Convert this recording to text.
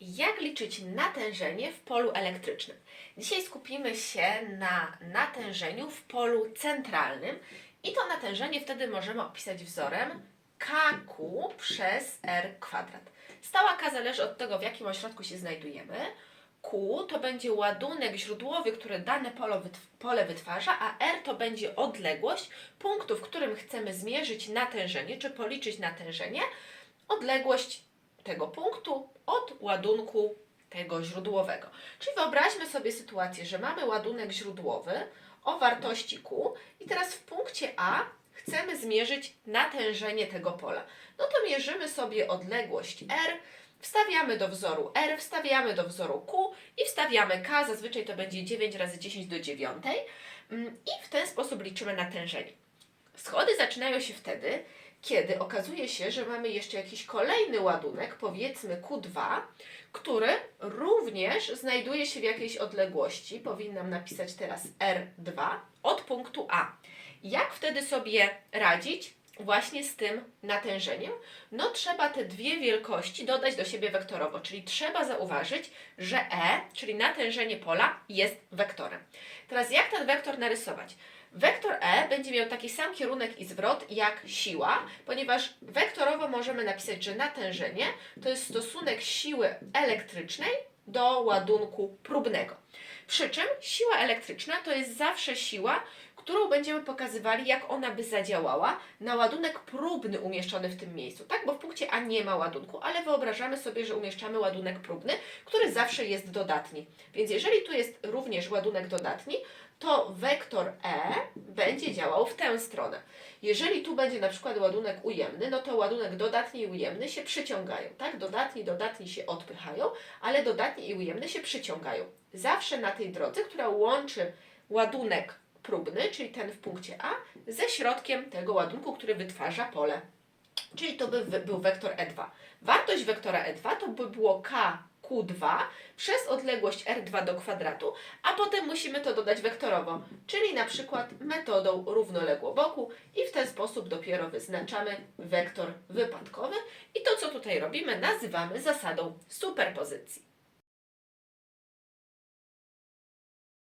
Jak liczyć natężenie w polu elektrycznym? Dzisiaj skupimy się na natężeniu w polu centralnym i to natężenie wtedy możemy opisać wzorem KQ przez R kwadrat. Stała K zależy od tego, w jakim ośrodku się znajdujemy. Q to będzie ładunek źródłowy, który dane pole, wytw- pole wytwarza, a R to będzie odległość punktu, w którym chcemy zmierzyć natężenie, czy policzyć natężenie, odległość tego punktu od ładunku tego źródłowego. Czyli wyobraźmy sobie sytuację, że mamy ładunek źródłowy o wartości Q i teraz w punkcie A chcemy zmierzyć natężenie tego pola. No to mierzymy sobie odległość R, wstawiamy do wzoru R, wstawiamy do wzoru Q i wstawiamy K, zazwyczaj to będzie 9 razy 10 do 9 mm, i w ten sposób liczymy natężenie. Schody zaczynają się wtedy, kiedy okazuje się, że mamy jeszcze jakiś kolejny ładunek, powiedzmy Q2, który również znajduje się w jakiejś odległości, powinnam napisać teraz R2, od punktu A. Jak wtedy sobie radzić właśnie z tym natężeniem? No trzeba te dwie wielkości dodać do siebie wektorowo, czyli trzeba zauważyć, że E, czyli natężenie pola, jest wektorem. Teraz jak ten wektor narysować? Wektor E będzie miał taki sam kierunek i zwrot jak siła, ponieważ wektorowo możemy napisać, że natężenie to jest stosunek siły elektrycznej do ładunku próbnego. Przy czym siła elektryczna to jest zawsze siła, którą będziemy pokazywali, jak ona by zadziałała na ładunek próbny umieszczony w tym miejscu, tak? Bo w punkcie A nie ma ładunku, ale wyobrażamy sobie, że umieszczamy ładunek próbny, który zawsze jest dodatni. Więc jeżeli tu jest również ładunek dodatni, to wektor E będzie działał w tę stronę. Jeżeli tu będzie na przykład ładunek ujemny, no to ładunek dodatni i ujemny się przyciągają, tak? Dodatni, dodatni się odpychają, ale dodatni i ujemny się przyciągają. Zawsze na tej drodze, która łączy ładunek próbny, czyli ten w punkcie A, ze środkiem tego ładunku, który wytwarza pole. Czyli to by był wektor E2. Wartość wektora E2 to by było KQ2 przez odległość R2 do kwadratu, a potem musimy to dodać wektorowo, czyli na przykład metodą równoległoboku i w ten sposób dopiero wyznaczamy wektor wypadkowy i to, co tutaj robimy, nazywamy zasadą superpozycji.